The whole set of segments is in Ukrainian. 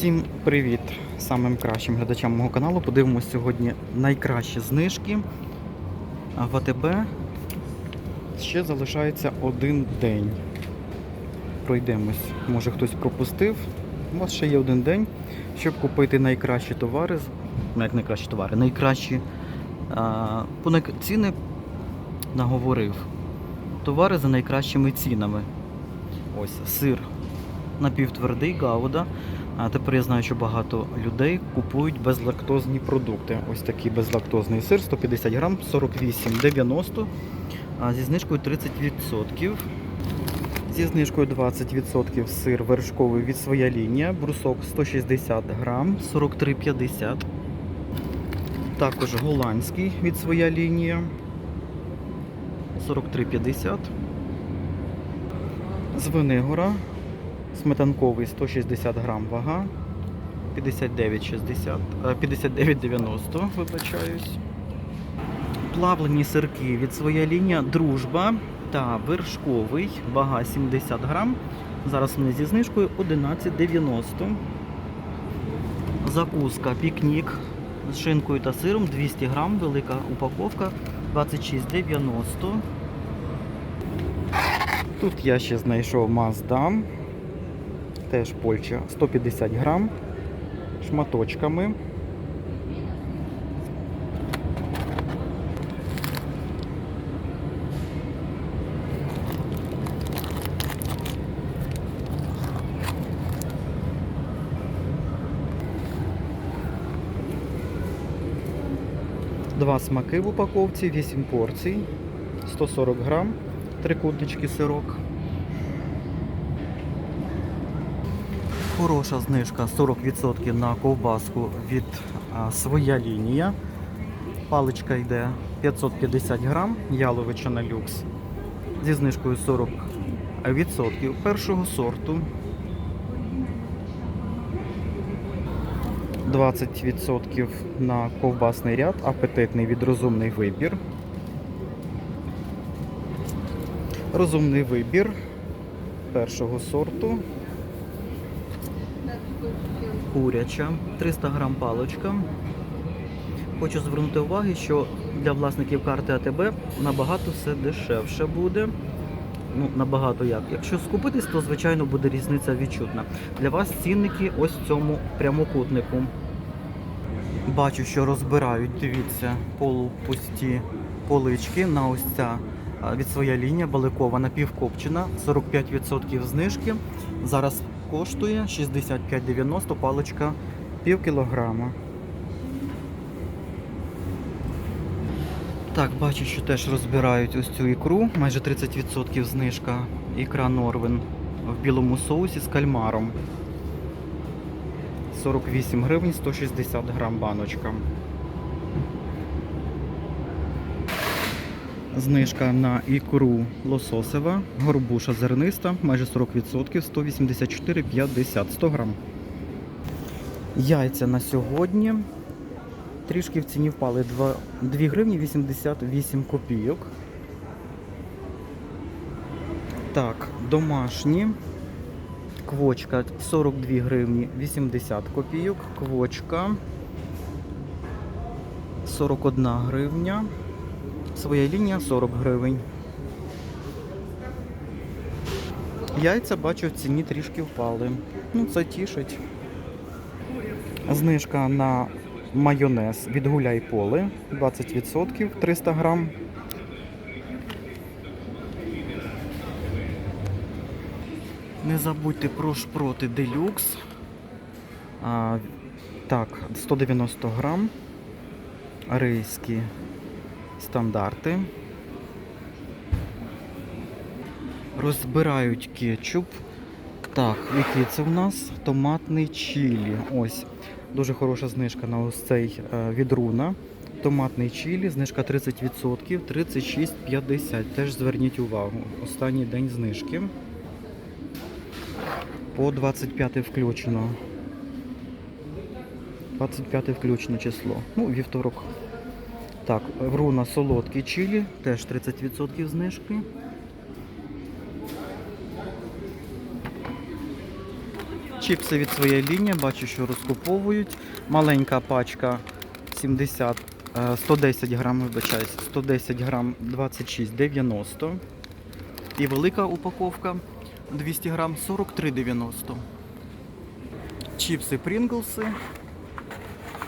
Всім привіт самим кращим глядачам мого каналу. Подивимось сьогодні найкращі знижки. В АТБ ще залишається один день. Пройдемось. Може хтось пропустив. У вас ще є один день, щоб купити найкращі товари. Ну, як найкращі товари, найкращі а, ціни наговорив. Товари за найкращими цінами. Ось сир напівтвердий гауда. А тепер я знаю, що багато людей купують безлактозні продукти. Ось такий безлактозний сир 150 грам, 48,90 а зі знижкою 30%. Зі знижкою 20% сир вершковий від своя лінія, брусок 160 грам, 43,50. Також голландський від своя лінія 43,50. Звенигора Сметанковий 160 грам вага, 59,60, е, 59,90, вибачаюсь. Плавлені сирки від своя лінія Дружба та вершковий, вага 70 грам. Зараз вони зі знижкою 11,90. Закуска пікнік з шинкою та сиром 200 грам, велика упаковка 26,90. Тут я ще знайшов Маздам. Теж Польща 150 грам шматочками. Два смаки в упаковці, 8 порцій, 140 грам, трикутнички сирок. Хороша знижка 40% на ковбаску від а, своя лінія. Паличка йде 550 грам, яловичина люкс зі знижкою 40% першого сорту. 20% на ковбасний ряд, апетитний від розумний вибір. Розумний вибір першого сорту. Куряча, 300 грам паличка. Хочу звернути увагу, що для власників карти АТБ набагато все дешевше буде. Ну, набагато як. Якщо скупитись, то звичайно буде різниця відчутна. Для вас цінники ось в цьому прямокутнику. Бачу, що розбирають, дивіться, полупусті полички на ось ця від своя лінія баликова напівкопчена, 45% знижки. Зараз коштує 65,90 паличка пів кілограма. Так, бачу, що теж розбирають ось цю ікру, майже 30% знижка. Ікра Норвен в білому соусі з кальмаром. 48 гривень 160 грам баночка. Знижка на ікру лососева, горбуша зерниста, майже 40%, 184,50, 100 грам. Яйця на сьогодні трішки в ціні впали 2, 2 гривні 88 копійок. Так, домашні. Квочка 42 гривні 80 копійок. Квочка 41 гривня. Своя лінія 40 гривень. Яйця бачу в ціні трішки впали. Ну, це тішить. Знижка на майонез від гуляй поле 20% 300 грам. Не забудьте про шпроти делюкс. А, так, 190 грам. Рейські стандарти. Розбирають кетчуп. Так, який це в нас? Томатний чилі. Ось. Дуже хороша знижка на ось цей е, від руна. Томатний чилі, знижка 30%, 36,50. Теж зверніть увагу. Останній день знижки. По 25 включено. 25 включено число. Ну, вівторок. Так, в руна солодкий чилі, теж 30% знижки. Чіпси від своєї лінії, бачу, що розкуповують. Маленька пачка 70, е, 110 грам, вибачаюсь, 110 грам 26,90. І велика упаковка 200 грам 43,90. Чіпси Прінглси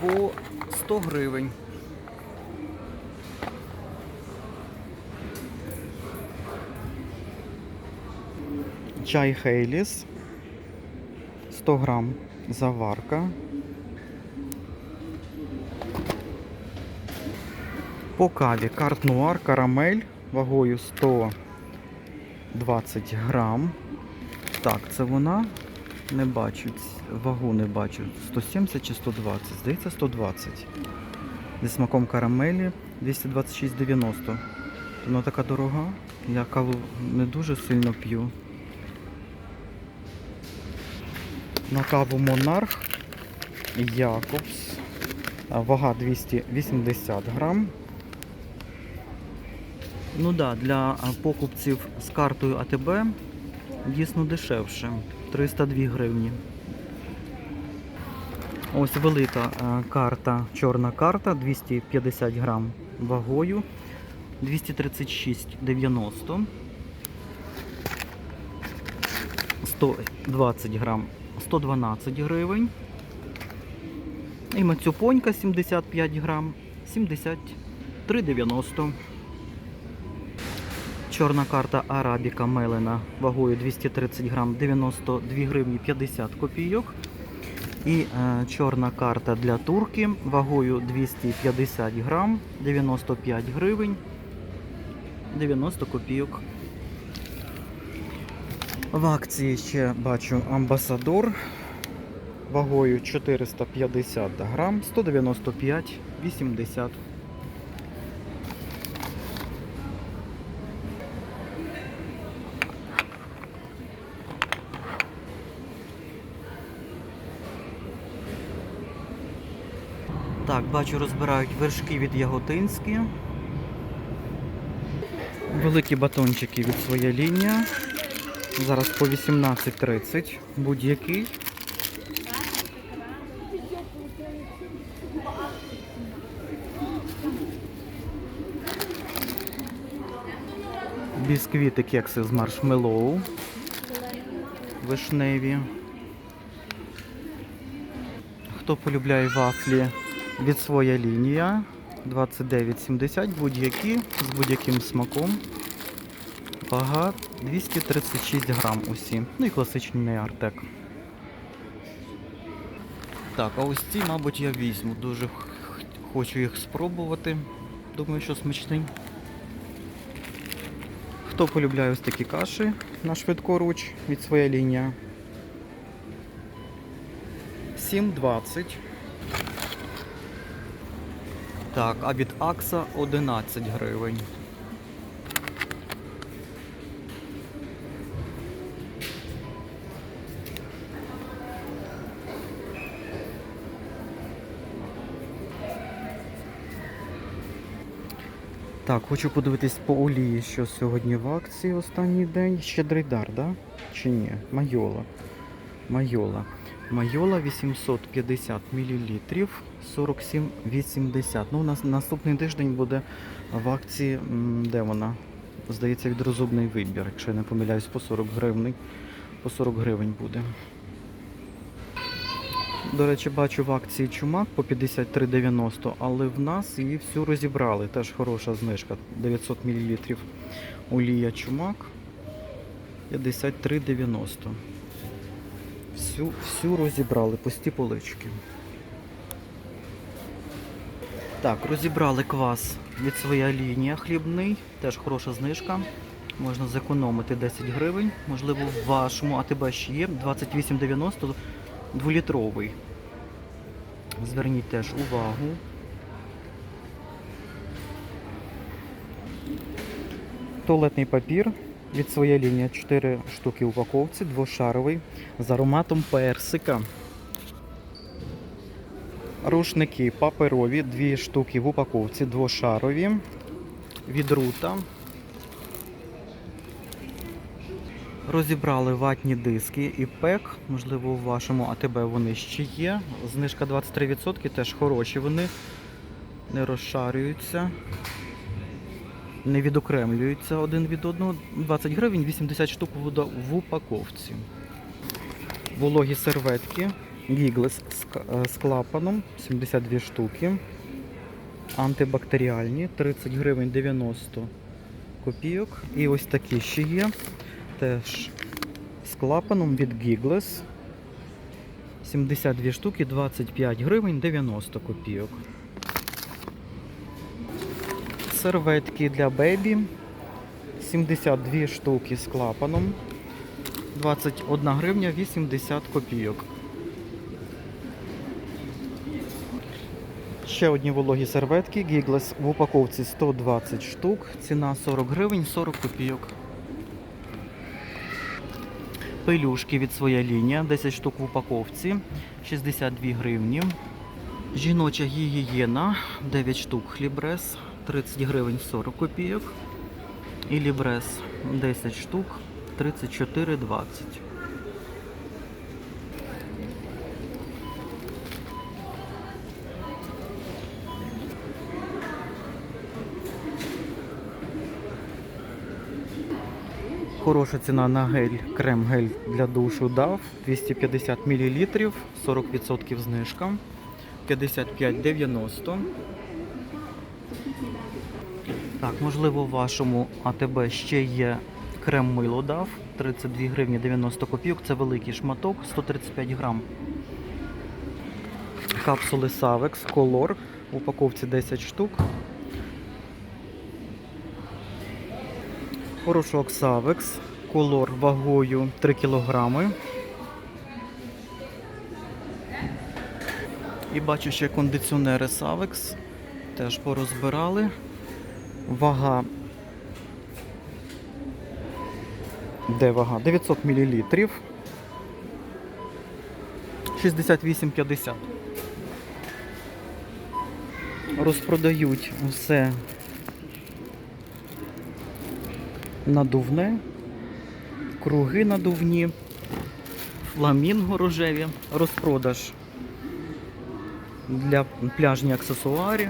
по 100 гривень. Чай Хейліс 100 грам заварка. По каві карт нуар карамель вагою 120 грам. Так, це вона. Не бачу, вагу не бачу. 170 чи 120? Здається, 120. Зі смаком карамелі 226,90. Вона така дорога. Я каву не дуже сильно п'ю. На каву Монарх Якобс. Вага 280 грам. Ну да, для покупців з картою АТБ дійсно дешевше. 302 гривні. Ось велика карта, чорна карта, 250 грам вагою, 236,90. 120 грам 112 гривень. І мацюпонька 75 грам 73,90. Чорна карта Арабіка Мелена вагою 230 грам 92 гривні 50 копійок. І е, чорна карта для турки вагою 250 грам 95 гривень 90 копійок. В акції ще бачу амбасадор вагою 450 грам 195,80. Так, бачу, розбирають вершки від Яготинські. Великі батончики від своя лінія. Зараз по 18.30 будь-який. Бісквіти кекси з маршмеллоу. Вишневі. Хто полюбляє вафлі від своя лінія 29,70 будь-які з будь-яким смаком. Вага 236 грам усі. Ну і класичний артек. Так, а ось ці, мабуть, я візьму. Дуже хочу їх спробувати. Думаю, що смачний. Хто полюбляє ось такі каші на швидкоруч від своя лінія? 7,20. Так, а від Акса 11 гривень. Так, хочу подивитись по олії, що сьогодні в акції останній день. Щедрий дар, да? Чи ні? Майола. Майола. Майола 850 мл 47,80. Ну, у нас наступний тиждень буде в акції, де вона? Здається, від розумний вибір, якщо я не помиляюсь, по 40 гривень. По 40 гривень буде. До речі, бачу в акції чумак по 53,90, але в нас її всю розібрали. Теж хороша знижка. 900 мл. Олія чумак 53,90. Всю, всю розібрали, пусті полички. Так, розібрали квас від своя лінія хлібний, теж хороша знижка. Можна зекономити 10 гривень. Можливо, в вашому АТБ ще є 28,90 дволітровий. Зверніть теж увагу. Туалетний папір від своєї лінії 4 штуки упаковці, двошаровий з ароматом персика. Рушники паперові, 2 штуки в упаковці, двошарові. Від рута. Розібрали ватні диски і пек. Можливо, у вашому АТБ вони ще є. Знижка 23%, теж хороші вони. Не розшарюються. Не відокремлюються один від одного. 20 гривень, 80 штук в упаковці. Вологі серветки. Гіглес з е, з клапаном 72 штуки. Антибактеріальні 30 гривень 90 копійок. І ось такі ще є. Теж з клапаном від Giggles. 72 штуки, 25 гривень 90 копійок. Серветки для бебі. 72 штуки з клапаном. 21 гривня 80 копійок. Ще одні вологі серветки. Giggles в упаковці 120 штук. Ціна 40 гривень 40 копійок. Пелюшки від своя лінія, 10 штук в упаковці, 62 гривні. Жіноча гігієна, 9 штук хлібрес, 30 гривень 40 копійок. І лібрес 10 штук, 34,20. Хороша ціна на гель, крем-гель для душу DAV 250 мл, 40% знижка, 55,90. Так, можливо, у вашому АТБ ще є крем-мило DAV 32 гривні 90 копійок. Це великий шматок, 135 грам. Капсули Savex Color в упаковці 10 штук. Порошок Savex, колор вагою 3 кг. І бачу ще кондиціонери Savex. Теж порозбирали. Вага. Де вага? 900 мл. 68,50. Розпродають все надувне, круги надувні, фламінго рожеві, розпродаж для пляжні аксесуари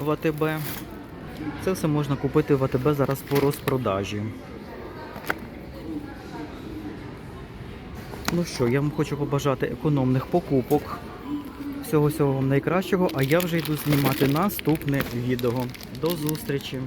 в АТБ. Це все можна купити в АТБ зараз по розпродажі. Ну що, я вам хочу побажати економних покупок. Всього всього вам найкращого, а я вже йду знімати наступне відео. До зустрічі!